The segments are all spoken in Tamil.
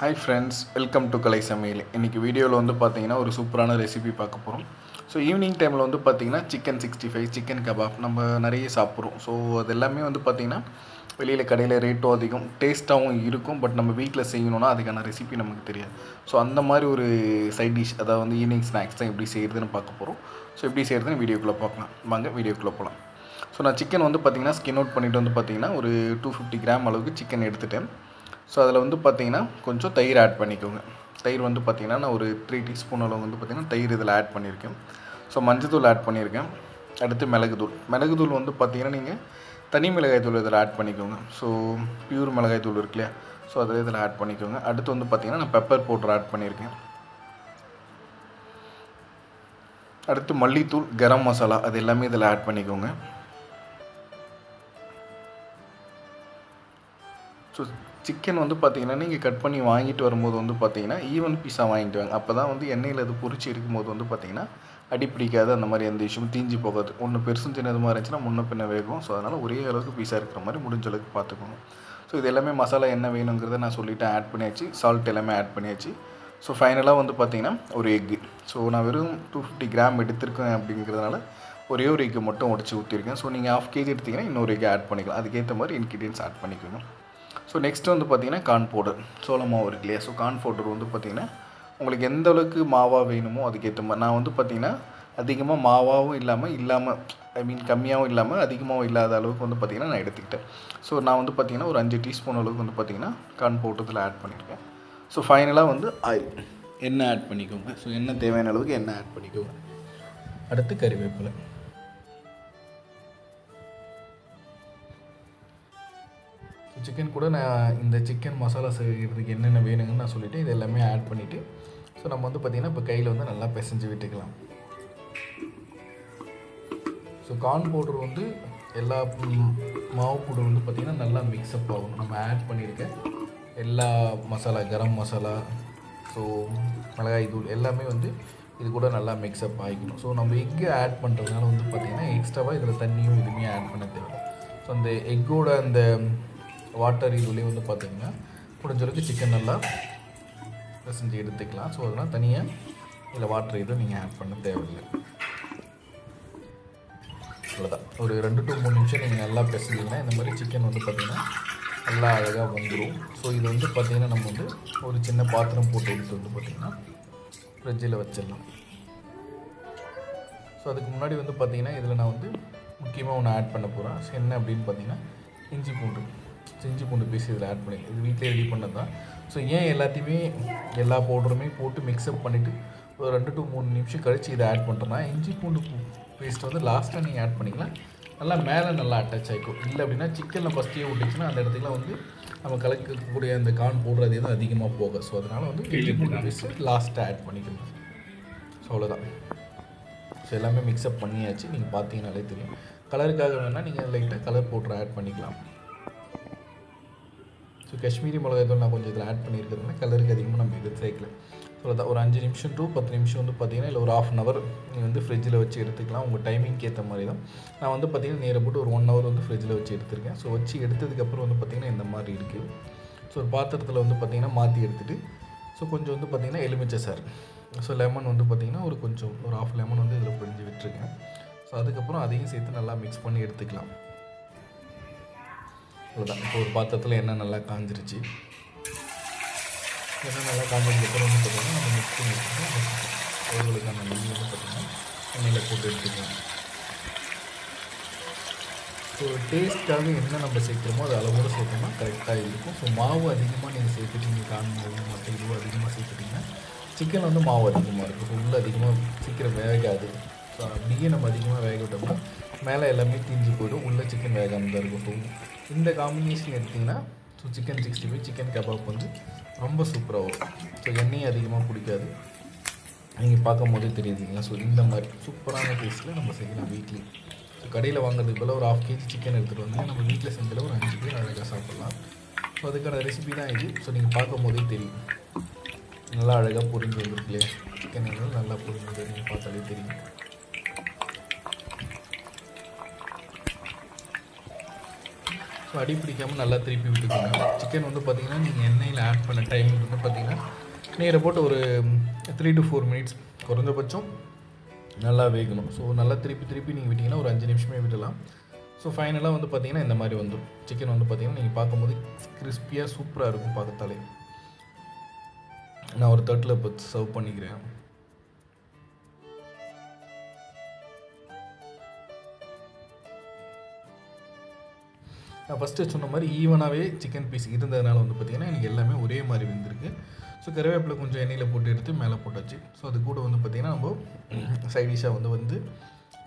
Hi friends welcome to Kalai Samayal இன்றைக்கி வீடியோவில் வந்து பார்த்தீங்கன்னா ஒரு சூப்பரான ரெசிபி பார்க்க போகிறோம் ஸோ ஈவினிங் டைமில் வந்து பார்த்தீங்கன்னா chicken sixty five chicken kebab நம்ம நிறைய சாப்பிட்றோம். ஸோ அது எல்லாமே வந்து பார்த்தீங்கன்னா வெளியில் கடையில் ரேட்டும் அதிகம் டேஸ்ட்டாகவும் இருக்கும். பட் நம்ம வீட்டில் செய்யணும்னா அதுக்கான ரெசிபி நமக்கு தெரியாது. ஸோ அந்த மாதிரி ஒரு சைட் டிஷ் அதாவது வந்து ஈவினிங் ஸ்நாக்ஸ் தான் எப்படி செய்கிறதுன்னு பார்க்க போகிறோம் ஸோ எப்படி செய்கிறதுன்னு வீடியோக்குள்ளே பார்க்கலாம். வாங்க வீடியோக்குள்ளே போகலாம் ஸோ நான் சிக்கன் வந்து பார்த்திங்கன்னா ஸ்கின் அவுட் பண்ணிவிட்டு வந்து பார்த்தீங்கன்னா ஒரு டூ ஃபிஃப்டி கிராம் அளவுக்கு சிக்கன் எடுத்துட்டேன். ஸோ அதில் வந்து பார்த்தீங்கன்னா கொஞ்சம் தயிர் ஆட் பண்ணிக்கோங்க. தயிர் வந்து பார்த்தீங்கன்னா நான் ஒரு த்ரீ டீஸ்பூன் அளவு வந்து பார்த்தீங்கன்னா தயிர் இதில் ஆட் பண்ணியிருக்கேன் ஸோ மஞ்சத்தூள் ஆட் பண்ணியிருக்கேன் அடுத்து மிளகுத்தூள். மிளகுத்தூள் வந்து பார்த்தீங்கன்னா நீங்கள் தனி மிளகாய் தூள் இதில் ஆட் பண்ணிக்கோங்க. ஸோ பியூர் மிளகாய் தூள் இருக்கு இல்லையா? ஸோ அதில் இதில் ஆட் பண்ணிக்கோங்க. அடுத்து வந்து பார்த்தீங்கன்னா நான் பெப்பர் பவுடர் ஆட் பண்ணியிருக்கேன் அடுத்து மல்லித்தூள் கரம் மசாலா அது எல்லாமே இதில் ஆட் பண்ணிக்கோங்க. ஸோ சிக்கன் வந்து பார்த்தீங்கன்னா நீங்கள் கட் பண்ணி வாங்கிட்டு வரும்போது வந்து பார்த்தீங்கன்னா ஈவன் பீஸாக வாங்கிட்டு வாங்க. அப்போ தான் வந்து எண்ணெயில் அது பொரிச்சு இருக்கும்போது வந்து பார்த்தீங்கன்னா அடி பிடிக்காது அந்த மாதிரி எந்த விஷயமும் தீஞ்சு போகாது. ஒன்று பெருசும் சின்னதுமாக இருந்துச்சுன்னா முன்ன பின்ன வேகும். ஸோ அதனால் ஒரே அளவுக்கு பீஸாக இருக்கிற மாதிரி முடிஞ்ச அளவுக்கு பார்த்துக்கணும் ஸோ இது எல்லாமே மசாலா என்ன வேணுங்கிறத நான் சொல்லிவிட்டு ஆட் பண்ணியாச்சு. சால்ட் எல்லாமே ஆட் பண்ணியாச்சு. ஸோ ஃபைனலாக வந்து பார்த்தீங்கன்னா ஒரு எக்கு ஸோ நான் வெறும் டூ ஃபிஃப்டி கிராம் எடுத்திருக்கேன் அப்படிங்கிறதுனால ஒரே ஒரு எக்கு மட்டும் உடச்சி ஊற்றிருக்கேன் ஸோ நீங்கள் ஆஃப் கேஜி எடுத்திங்கன்னா இன்னொரு எக்கு ஆட் பண்ணிக்கலாம். அதுக்கேற்ற மாதிரி இன்க்ரீடியன்ஸ் ஆட் பண்ணிக்கணும் ஸோ நெக்ஸ்ட் வந்து பார்த்தீங்கன்னா கார்ன் பவுடர் சோள மாவு இருக்கு இல்லையா? ஸோ கார்ன் பவுடர் வந்து பார்த்திங்கன்னா உங்களுக்கு எந்த அளவுக்கு மாவாக வேணுமோ அதுக்கேற்ற மாதிரி. நான் வந்து பார்த்திங்கன்னா அதிகமாக மாவாகவும் இல்லாமல் இல்லாமல் ஐ மீன் கம்மியாகவும் இல்லாமல் அதிகமாகவும் இல்லாத அளவுக்கு வந்து பார்த்திங்கன்னா நான் எடுத்துக்கிட்டேன். ஸோ நான் வந்து பார்த்திங்கன்னா ஒரு அஞ்சு டீஸ்பூன் அளவுக்கு வந்து பார்த்திங்கன்னா கார்ன் பவுடர் இதில் ஆட் பண்ணியிருக்கேன் ஸோ ஃபைனலாக வந்து ஆயில் எண்ணெய் ஆட் பண்ணிக்கோங்க? ஸோ எண்ணெய் தேவையான அளவுக்கு எண்ணெய் ஆட் பண்ணிக்கோங்க? அடுத்து கறிவேப்பிலை. சிக்கன் கூட நான் இந்த சிக்கன் மசாலா செய்கிறதுக்கு என்னென்ன வேணுங்கன்னு நான் சொல்லிவிட்டு இது எல்லாமே ஆட் பண்ணிவிட்டு ஸோ நம்ம வந்து பார்த்திங்கன்னா இப்போ கையில் வந்து நல்லா பிசைஞ்சு விட்டுக்கலாம். ஸோ கார்ன் பவுடர் வந்து எல்லா மாவு பவுடர் வந்து பார்த்திங்கன்னா நல்லா மிக்ஸ்அப் ஆகும். நம்ம ஆட் பண்ணியிருக்க எல்லா மசாலா கரம் மசாலா ஸோ மிளகாய் தூள் எல்லாமே வந்து இது கூட நல்லா மிக்ஸ்அப் ஆகிக்கணும். ஸோ நம்ம எக்கு ஆட் பண்ணுறதுனால வந்து பார்த்திங்கன்னா எக்ஸ்ட்ராவாக இதில் தண்ணியும் எதுவுமே ஆட் பண்ண தேவை. ஸோ அந்த எக்கோட அந்த வாட்டர் இதுலேயே வந்து பார்த்திங்கன்னா முடிஞ்சளவுக்கு சிக்கன் நல்லா பிசைஞ்சு எடுத்துக்கலாம். ஸோ அதெல்லாம் தனியாக இதில் வாட்டர் எதுவும் நீங்கள் ஆட் பண்ண தேவையில்லை. அவ்வளோதான் ஒரு ரெண்டு டு மூணு நிமிஷம் நீங்கள் நல்லா பிசைஞ்சிங்கன்னா இந்த மாதிரி சிக்கன் வந்து பார்த்திங்கன்னா நல்லா அழகாக வந்துடும் ஸோ இது வந்து பார்த்திங்கன்னா நம்ம வந்து ஒரு சின்ன பாத்திரம் போட்டு எடுத்து வந்து பார்த்திங்கன்னா ஃப்ரிட்ஜில் வச்சிடலாம். ஸோ அதுக்கு முன்னாடி வந்து பார்த்திங்கன்னா இதில் நான் வந்து முக்கியமாக ஒன்று ஆட் பண்ண போகிறேன் என்ன அப்படின்னு பார்த்தீங்கன்னா இஞ்சி பூண்டு. இஞ்சி பூண்டு பீஸ் இதில் ஆட் பண்ணி இது வீட்டிலே ரெடி பண்ணது தான் ஸோ ஏன் எல்லாத்தையுமே எல்லா பவுடருமே போட்டு மிக்ஸ்அப் பண்ணிவிட்டு ஒரு ரெண்டு டு மூணு நிமிஷம் கழித்து இதை ஆட் பண்ணுறேன்னா இஞ்சி பூண்டு பேஸ்ட் வந்து லாஸ்ட்டாக நீங்கள் ஆட் பண்ணிக்கலாம். நல்லா மேலே நல்லா அட்டாச் ஆகிக்கும் இல்லை அப்படின்னா சிக்கனில் ஃபஸ்ட்டே விட்டுச்சுன்னா அந்த இடத்துக்குலாம் வந்து நம்ம கலக்கக்கூடிய அந்த கார்ன் போடுறது எதுவும் அதிகமாக போக ஸோ அதனால் வந்து இஞ்சி பூண்டு பேஸ்ட் லாஸ்ட்டாக ஆட் பண்ணிக்கணும். ஸோ அவ்வளோதான் ஸோ எல்லாமே மிக்ஸ்அப் பண்ணியாச்சு. நீங்கள் பார்த்தீங்கனாலே தெரியும். கலருக்காக வேணால் நீங்கள் லைட்டாக கலர் பவுடர் ஆட் பண்ணிக்கலாம். ஸோ காஷ்மீரி மிளகாய் தூள் நான் கொஞ்சம் இதில் ஆட் பண்ணியிருக்கிறதுனால கலருக்கு அதிகமாக நம்ம இது சேர்க்கல ஸோ அதான் ஒரு அஞ்சு நிமிஷம் டு பத்து நிமிஷம் வந்து பார்த்தீங்கன்னா இல்லை ஒரு ஆஃப் அன் ஹவர் நீங்கள் வந்து ஃப்ரிட்ஜில் வச்சு எடுத்துக்கலாம். உங்கள் டைமிங்க்கு ஏற்ற மாதிரி தான் நான் வந்து பார்த்தீங்கன்னா நேரம் போட்டு ஒரு ஒன் ஹவர் வந்து ஃப்ரிட்ஜில் வச்சு எடுத்திருக்கேன். ஸோ வச்சு எடுத்ததுக்கப்புறம் வந்து பார்த்தீங்கன்னா இந்த மாதிரி இருக்குது ஸோ ஒரு பாத்திரத்தில் வந்து பார்த்தீங்கன்னா மாற்றி எடுத்துகிட்டு ஸோ கொஞ்சம் வந்து பார்த்திங்கன்னா எலுமிச்சை சார் ஸோ லெமன் வந்து பார்த்தீங்கன்னா ஒரு கொஞ்சம் ஒரு ஆஃப் லெமன் வந்து இதில் பிழிஞ்சு விட்டுருக்கேன். ஸோ அதுக்கப்புறம் அதையும் சேர்த்து நல்லா மிக்ஸ் பண்ணி எடுத்துக்கலாம். அவ்வளோதான் இப்போ ஒரு பாத்திரத்தில் எண்ணெய் நல்லா காஞ்சிருச்சு. எண்ணெய் நல்லா காஞ்சதுக்கப்புறம் வந்து பார்த்தீங்கன்னா நம்ம மிக்ஸ் பண்ணி வச்சுக்கலாம் அவர்களுக்கான வந்து பார்த்தீங்கன்னா எண்ணெயில் போட்டு எடுத்துக்கலாம். ஸோ டேஸ்ட்டாக என்ன நம்ம சேர்க்குறோமோ அது அளவோடு சேர்த்தோம்னா கரெக்டாக இருக்கும். ஸோ மாவு அதிகமாக நீங்கள் சேர்த்துட்டீங்க காணும் மாவு மற்ற இதுவும் அதிகமாக சேர்த்துட்டிங்கன்னா சிக்கன் வந்து மாவு அதிகமாக இருக்கும். ஸோ உள்ளே அதிகமாக சீக்கிரம் வேகாது. ஸோ அப்படியே நம்ம அதிகமாக வேக விட்டோம்னா மேலே எல்லாமே தீஞ்சு போயிடும். உள்ளே சிக்கன் வேகாமல் தான் இருக்கும். ஸோ இந்த காம்பினேஷன் எடுத்திங்கன்னா so chicken sixty five chicken kebab வந்து ரொம்ப சூப்பராக வரும். ஸோ எண்ணெயும் அதிகமாக பிடிக்காது. நீங்கள் பார்க்கும் போதே தெரியுதுங்களா? ஸோ இந்த மாதிரி சூப்பரான டேஸ்ட்டில் நம்ம செய்யலாம் வீக்லி ஸோ கடையில் வாங்குறதுக்கு பதிலாக ஒரு ஆஃப் கேஜி சிக்கன் எடுத்துகிட்டு வந்தீங்கன்னா நம்ம வீட்டில் செஞ்சால ஒரு அஞ்சு பேர் அழகாக சாப்பிட்லாம். ஸோ அதுக்கான ரெசிபி தான் இது. ஸோ நீங்கள் பார்க்கும் போதே தெரியும். நல்லா அழகாக பொரிஞ்சு வந்துருக்கு சிக்கன் நல்லா பொரிஞ்சு வந்து நீங்கள் பார்த்தாலே தெரியும். ஸோ அடி பிடிக்காமல் நல்லா திருப்பி விட்டுக்கோங்க. சிக்கன் வந்து பார்த்திங்கன்னா நீங்கள் எண்ணெயில் ஆட் பண்ண டைம் வந்து பார்த்தீங்கன்னா நீரை போட்டு ஒரு த்ரீ டு ஃபோர் மினிட்ஸ் குறைஞ்சபட்சம் நல்லா வேகணும். ஸோ நல்லா திருப்பி திருப்பி நீங்கள் விட்டிங்கன்னா ஒரு அஞ்சு நிமிஷமே விடலாம். ஸோ ஃபைனலாக வந்து பார்த்தீங்கன்னா இந்த மாதிரி வந்துடும் சிக்கன் வந்து பார்த்தீங்கன்னா நீங்கள் பார்க்கும்போது கிறிஸ்பியாக சூப்பராக இருக்கும் பார்க்கத்தாலே. நான் ஒரு தட்டில் இப்போ சர்வ் பண்ணிக்கிறேன். நான் ஃபஸ்ட்டு சொன்ன மாதிரி ஈவனாகவே சிக்கன் பீஸ் இருந்ததுனால வந்து பார்த்திங்கன்னா எனக்கு எல்லாமே ஒரே மாதிரி வெந்திருக்கு. ஸோ கருவேப்பிலை கொஞ்சம் எண்ணெயில் போட்டு எடுத்து மேலே போட்டாச்சு. ஸோ அது கூட வந்து பார்த்திங்கன்னா நம்ம சைடிஷாக வந்து வந்து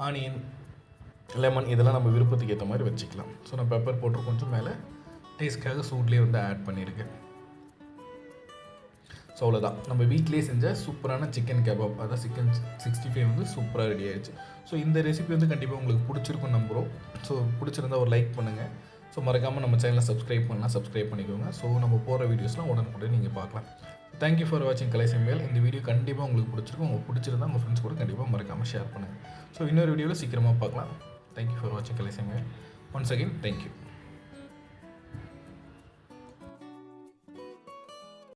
ஆனியன் லெமன் இதெல்லாம் நம்ம விருப்பத்துக்கு ஏற்ற மாதிரி வச்சுக்கலாம். ஸோ நான் பெப்பர் போட்டு கொஞ்சம் மேலே டேஸ்ட்காக சூட்லேயே வந்து ஆட் பண்ணியிருக்கேன். ஸோ அவ்வளோதான் நம்ம வீட்லேயே செஞ்ச சூப்பரான சிக்கன் கபாப் அதான் சிக்கன் சிக்ஸ்டி ஃபைவ் வந்து சூப்பராக ரெடி ஆயிடுச்சு. ஸோ இந்த ரெசிபி வந்து கண்டிப்பாக உங்களுக்கு பிடிச்சிருக்கும் நம்புகிறோம் ஸோ பிடிச்சிருந்தா ஒரு லைக் பண்ணுங்கள் ஸோ மறக்காமல் நம்ம சேனலை சப்ஸ்கிரைப் பண்ணலாம் சப்ஸ்கிரைப் பண்ணிக்கோங்க. ஸோ நம்ம போகிற வீடியோஸ்லாம் உடனுக்குடன் நீங்கள் பார்க்கலாம். தேங்க்யூ ஃபார் வாட்சிங் கலை சமையல் இந்த வீடியோ கண்டிப்பாக உங்களுக்கு பிடிச்சிருக்கும். உங்களுக்கு பிடிச்சிருந்தா உங்கள் ஃப்ரெண்ட்ஸ் கூட கண்டிப்பாக மறக்காமல் ஷேர் பண்ணுங்கள் ஸோ இன்னொரு வீடியோவில் சீக்கிரமாக பார்க்கலாம். தேங்க்யூ ஃபார் வாட்சிங் கலை சமையல் ஒன்ஸ் அகெயின் தேங்க்யூ